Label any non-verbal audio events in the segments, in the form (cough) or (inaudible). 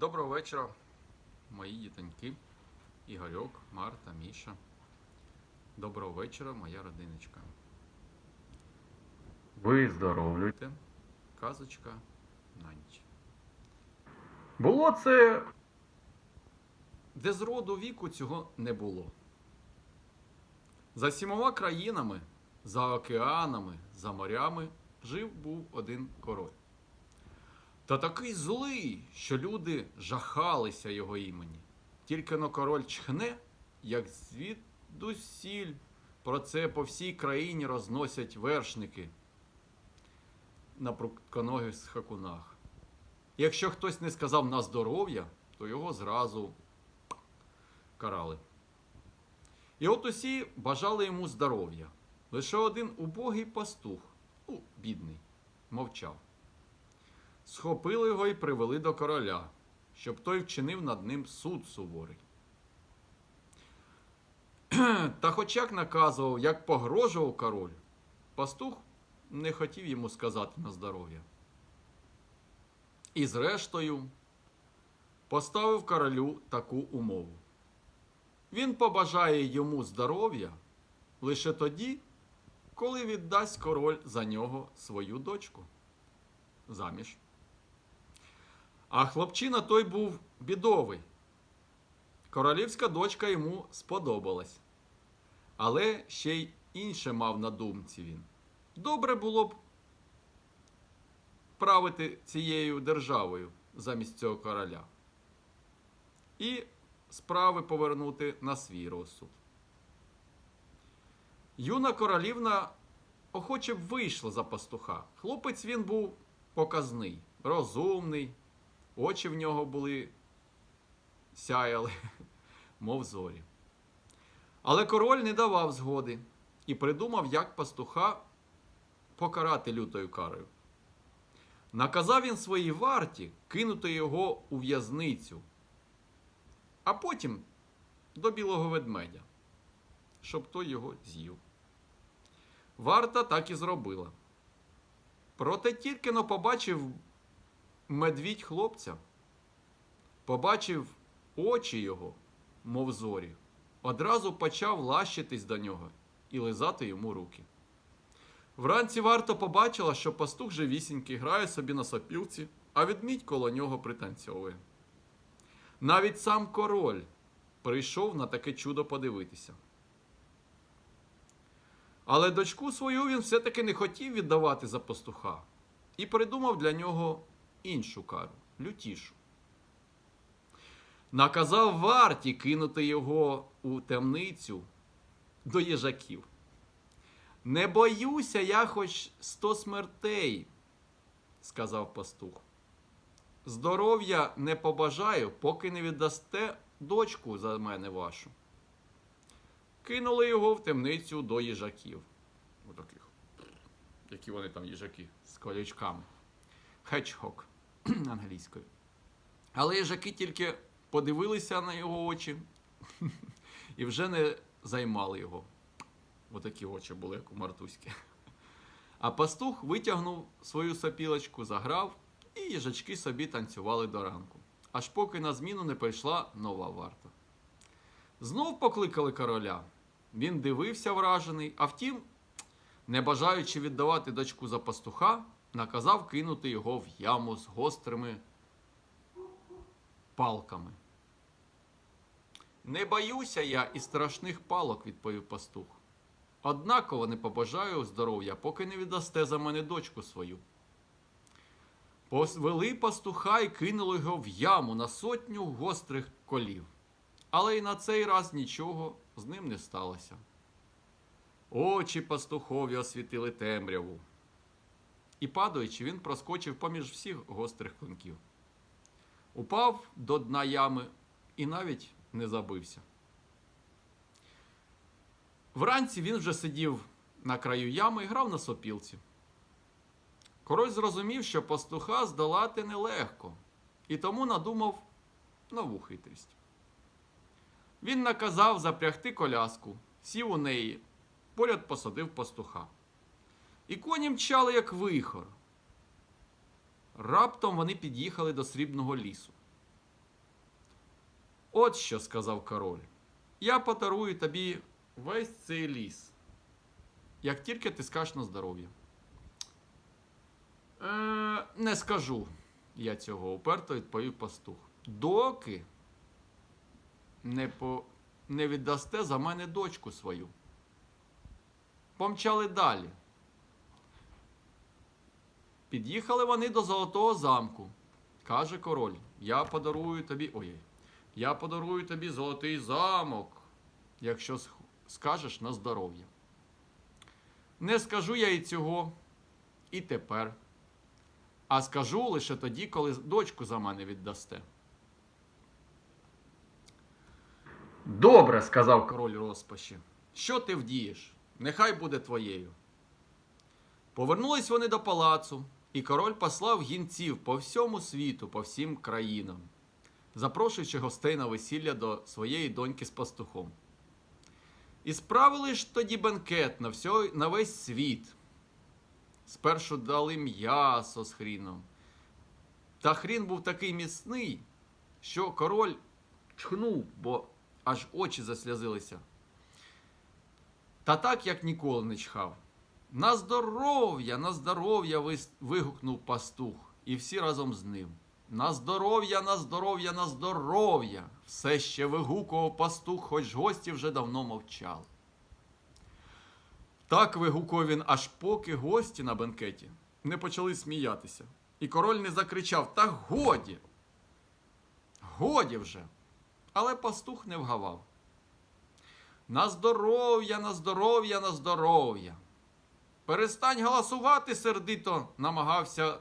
Доброго вечора, мої дітоньки, Ігорьок, Марта, Міша. Доброго вечора, моя родиночка. Виздоровлюйте. Казочка на ніч. Було це Де з роду віку цього не було. За сімома країнами, за океанами, за морями жив був один король. Та такий злий, що люди жахалися його імені. Тільки но король чхне, як звідусіль про це по всій країні розносять вершники на прутконогих скакунах. Якщо хтось не сказав на здоров'я, то його зразу карали. І от усі бажали йому здоров'я. Лише один убогий пастух, ну, бідний, мовчав. Схопили його і привели до короля, щоб той вчинив над ним суд суворий. (clears throat) Та хоч як наказував, як погрожував король, пастух не хотів йому сказати на здоров'я. І зрештою поставив королю таку умову. Він побажає йому здоров'я лише тоді, коли віддасть король за нього свою дочку заміж. А хлопчина той був бідовий. Королівська дочка йому сподобалась. Але ще й інше мав на думці він. Добре було б правити цією державою замість цього короля. І справи повернути на свій розсуд. Юна королівна охоче б вийшла за пастуха. Хлопець він був показний, розумний, очі в нього були сяяли, (laughs) мов зорі. Але король не давав згоди і придумав, як пастуха покарати лютою карою. Наказав він своїй варті кинути його у в'язницю, а потім до білого ведмедя, щоб той його з'їв. Варта так і зробила. Проте тільки но побачив медвідь хлопця, побачив очі його, мов зорі, одразу почав лащитись до нього і лизати йому руки. Вранці варто побачила, що пастух живісінький грає собі на сопілці, а ведмідь коло нього пританцьовує. Навіть сам король прийшов на таке чудо подивитися. Але дочку свою він все-таки не хотів віддавати за пастуха і придумав для нього іншу кару, лютішу. Наказав варті кинути його у темницю до їжаків. Не боюся я хоч сто смертей, сказав пастух. Здоров'я не побажаю, поки не віддасте дочку за мене вашу. Кинули його в темницю до їжаків. Отаких. Які вони там їжаки з колючками. Хетчхок (clears throat) англійською. Але їжаки тільки подивилися на його очі (laughs) і вже не займали його. Отакі очі були, як у Мартуськи. А пастух витягнув свою сопілочку, заграв, і їжачки собі танцювали до ранку. Аж поки на зміну не прийшла нова варта. Знов покликали короля. Він дивився вражений, а втім, не бажаючи віддавати дочку за пастуха, наказав кинути його в яму з гострими палками. Не боюся я і страшних палок, відповів пастух. Однаково не побажаю здоров'я, поки не віддасте за мене дочку свою. Повели пастуха і кинули його в яму на сотню гострих колів. Але й на цей раз нічого з ним не сталося. Очі пастухові освітили темряву. І падаючи, він проскочив поміж всіх гострих клинків. Упав до дна ями і навіть не забився. Вранці він вже сидів на краю ями і грав на сопілці. Король зрозумів, що пастуха здолати нелегко, і тому надумав нову хитрість. Він наказав запрягти коляску, сів у неї, поряд посадив пастуха. І коні мчали, як вихор. Раптом вони під'їхали до срібного лісу. От що сказав король. Я подарую тобі весь цей ліс. Як тільки ти скажеш на здоров'я. Е, не скажу я цього, уперто відповів пастух. Доки не, по, не віддасте за мене дочку свою. Помчали далі. Під'їхали вони до Золотого замку. Каже король: Я подарую тобі. Ой, я подарую тобі золотий замок, якщо скажеш на здоров'я. Не скажу я і цього і тепер. А скажу лише тоді, коли дочку за мене віддасте. Добре, сказав король. Розпачі. Що ти вдієш? Нехай буде твоєю. Повернулись вони до палацу, і король послав гінців по всьому світу, по всім країнам, запрошуючи гостей на весілля до своєї доньки з пастухом. І справили ж тоді бенкет на, всьо, на весь світ. Спершу дали м'ясо з хріном. Та хрін був такий міцний, що король чхнув, бо аж очі заслязилися. Та так, як ніколи не чхав. На здоров'я, на здоров'я вигукнув пастух, і всі разом з ним. На здоров'я, на здоров'я, на здоров'я. Все ще вигукував пастух, хоч гості вже давно мовчали. Так вигукував він, аж поки гості на бенкеті не почали сміятися. І король не закричав: Та годі! Годі вже! Але пастух не вгавав. На здоров'я, на здоров'я, на здоров'я. Перестань голосувати, сердито намагався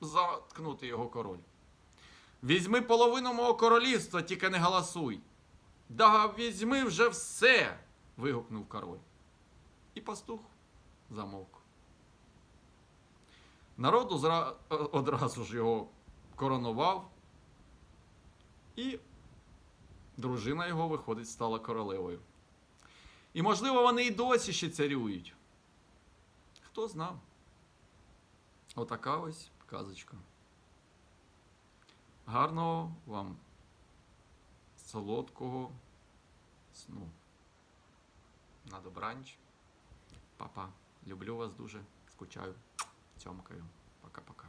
заткнути його король. Візьми половину мого королівства, тільки не голосуй. Да візьми вже все. вигукнув король. І пастух замовк. Народ озра- одразу ж його коронував, і дружина його, виходить, стала королевою. І, можливо, вони і досі ще царюють. Хто знав? Отака ось казочка. Гарного вам солодкого сну. На добраніч. Папа, люблю вас дуже. Скучаю. Цьомкаю. Пока-пока.